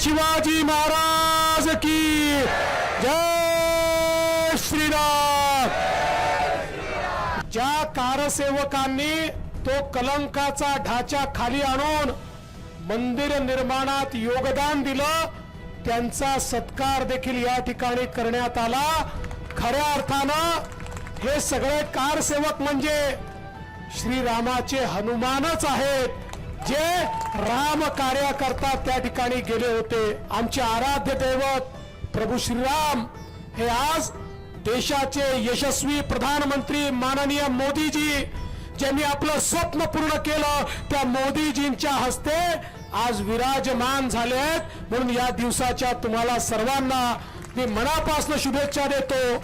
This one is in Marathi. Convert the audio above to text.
शिवाजी महाराज की जय श्रीराम. ज्या कारसेवकांनी तो कलंकाचा ढाचा खाली आणून मंदिर निर्माणात योगदान दिलं त्यांचा सत्कार देखील या ठिकाणी करण्यात आला. खऱ्या अर्थानं हे सगळे कारसेवक म्हणजे श्रीरामाचे हनुमानच आहेत. जे राम कार्याकरता त्या ठिकाणी गेले होते. आमचे आराध्य दैवत प्रभू श्रीराम हे आज देशाचे यशस्वी प्रधानमंत्री माननीय मोदीजी ज्यांनी आपलं स्वप्न पूर्ण केलं त्या मोदीजींच्या हस्ते आज विराजमान झाले आहेत. म्हणून या दिवसाच्या तुम्हाला सर्वांना मी मनापासून शुभेच्छा देतो.